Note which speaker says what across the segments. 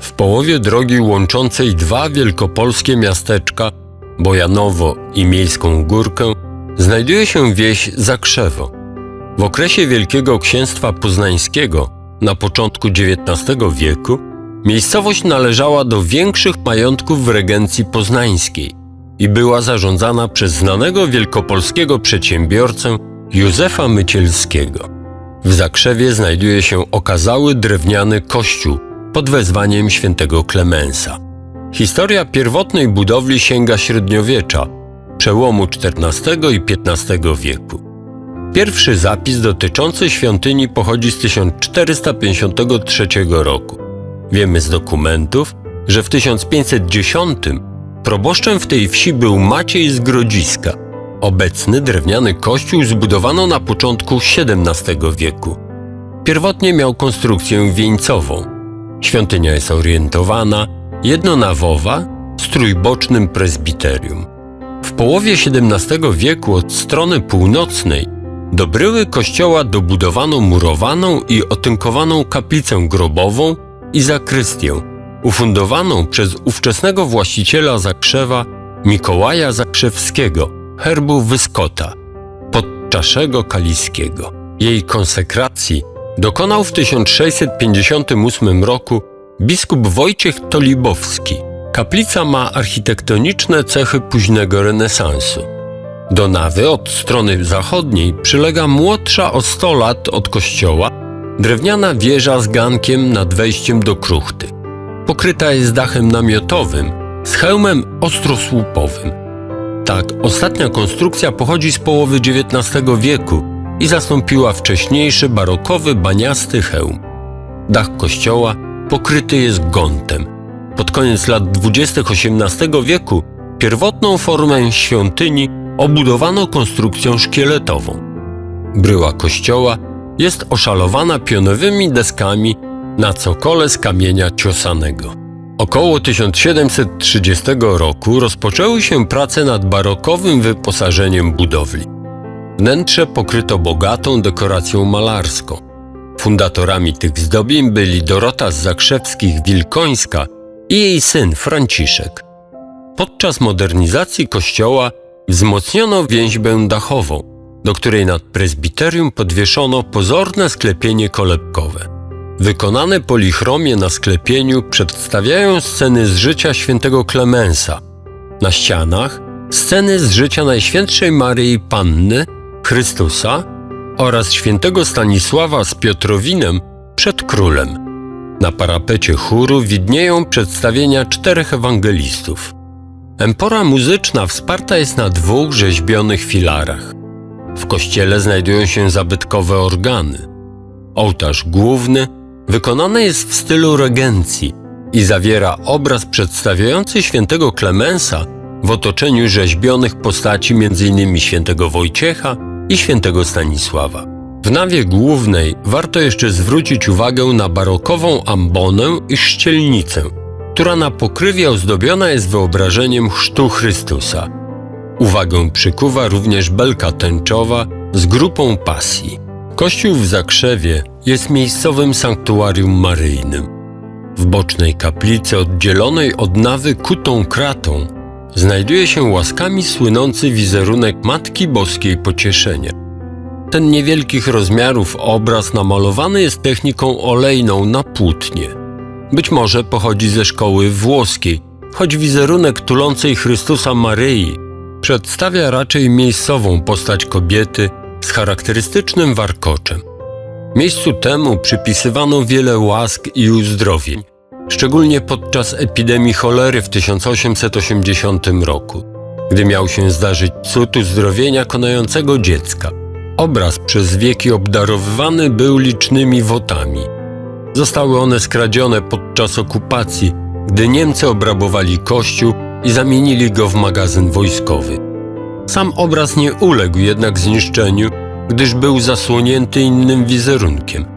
Speaker 1: W połowie drogi łączącej dwa wielkopolskie miasteczka, Bojanowo i Miejską Górkę, znajduje się wieś Zakrzewo. W okresie Wielkiego Księstwa Poznańskiego, na początku XIX wieku, miejscowość należała do większych majątków w regencji poznańskiej i była zarządzana przez znanego wielkopolskiego przedsiębiorcę Józefa Mycielskiego. W Zakrzewie znajduje się okazały drewniany kościół pod wezwaniem świętego Klemensa. Historia pierwotnej budowli sięga średniowiecza, przełomu XIV i XV wieku. Pierwszy zapis dotyczący świątyni pochodzi z 1453 roku. Wiemy z dokumentów, że w 1510 proboszczem w tej wsi był Maciej z Grodziska. Obecny drewniany kościół zbudowano na początku XVII wieku. Pierwotnie miał konstrukcję wieńcową. Świątynia jest orientowana, jednonawowa, z trójbocznym prezbiterium. W połowie XVII wieku od strony północnej do bryły kościoła dobudowano murowaną i otynkowaną kaplicę grobową i zakrystię, ufundowaną przez ówczesnego właściciela Zakrzewa Mikołaja Zakrzewskiego, herbu Wyskota, podczaszego kaliskiego. Jej konsekracji dokonał w 1658 roku biskup Wojciech Tolibowski. Kaplica ma architektoniczne cechy późnego renesansu. Do nawy od strony zachodniej przylega młodsza o 100 lat od kościoła drewniana wieża z gankiem nad wejściem do kruchty. Pokryta jest dachem namiotowym z hełmem ostrosłupowym. Tak, ostatnia konstrukcja pochodzi z połowy XIX wieku i zastąpiła wcześniejszy barokowy baniasty hełm. Dach kościoła pokryty jest gontem. Pod koniec lat 20. XVIII wieku pierwotną formę świątyni obudowano konstrukcją szkieletową. Bryła kościoła jest oszalowana pionowymi deskami na cokole z kamienia ciosanego. Około 1730 roku rozpoczęły się prace nad barokowym wyposażeniem budowli. Wnętrze pokryto bogatą dekoracją malarską. Fundatorami tych zdobień byli Dorota z Zakrzewskich Wilkońska i jej syn Franciszek. Podczas modernizacji kościoła wzmocniono więźbę dachową, do której nad prezbiterium podwieszono pozorne sklepienie kolebkowe. Wykonane polichromie na sklepieniu przedstawiają sceny z życia świętego Klemensa. Na ścianach sceny z życia Najświętszej Maryi Panny, Chrystusa oraz świętego Stanisława z Piotrowinem przed królem. Na parapecie chóru widnieją przedstawienia czterech ewangelistów. Empora muzyczna wsparta jest na dwóch rzeźbionych filarach. W kościele znajdują się zabytkowe organy. Ołtarz główny wykonany jest w stylu regencji i zawiera obraz przedstawiający świętego Klemensa w otoczeniu rzeźbionych postaci m.in. świętego Wojciecha i świętego Stanisława. W nawie głównej warto jeszcze zwrócić uwagę na barokową ambonę i szczelnicę, która na pokrywie ozdobiona jest wyobrażeniem chrztu Chrystusa. Uwagę przykuwa również belka tęczowa z grupą pasji. Kościół w Zakrzewie jest miejscowym sanktuarium maryjnym. W bocznej kaplicy oddzielonej od nawy kutą kratą znajduje się łaskami słynący wizerunek Matki Boskiej Pocieszenia. Ten niewielkich rozmiarów obraz namalowany jest techniką olejną na płótnie. Być może pochodzi ze szkoły włoskiej, choć wizerunek tulącej Chrystusa Maryi przedstawia raczej miejscową postać kobiety z charakterystycznym warkoczem. Miejscu temu przypisywano wiele łask i uzdrowień, szczególnie podczas epidemii cholery w 1880 roku, gdy miał się zdarzyć cud uzdrowienia konającego dziecka. Obraz przez wieki obdarowywany był licznymi wotami. Zostały one skradzione podczas okupacji, gdy Niemcy obrabowali kościół i zamienili go w magazyn wojskowy. Sam obraz nie uległ jednak zniszczeniu, gdyż był zasłonięty innym wizerunkiem.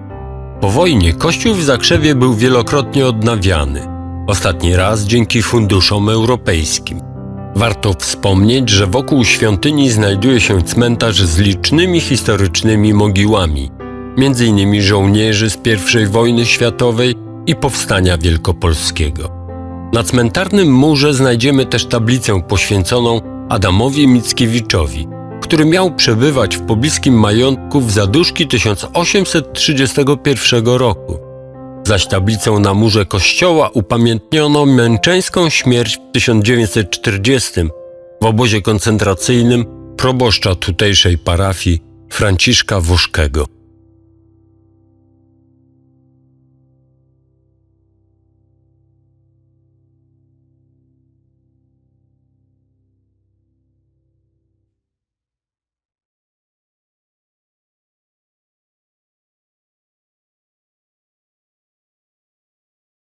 Speaker 1: Po wojnie kościół w Zakrzewie był wielokrotnie odnawiany, ostatni raz dzięki funduszom europejskim. Warto wspomnieć, że wokół świątyni znajduje się cmentarz z licznymi historycznymi mogiłami, m.in. żołnierzy z I wojny światowej i powstania wielkopolskiego. Na cmentarnym murze znajdziemy też tablicę poświęconą Adamowi Mickiewiczowi, który miał przebywać w pobliskim majątku w zaduszki 1831 roku. Zaś tablicę na murze kościoła upamiętniono męczeńską śmierć w 1940 w obozie koncentracyjnym proboszcza tutejszej parafii Franciszka Wuszkego.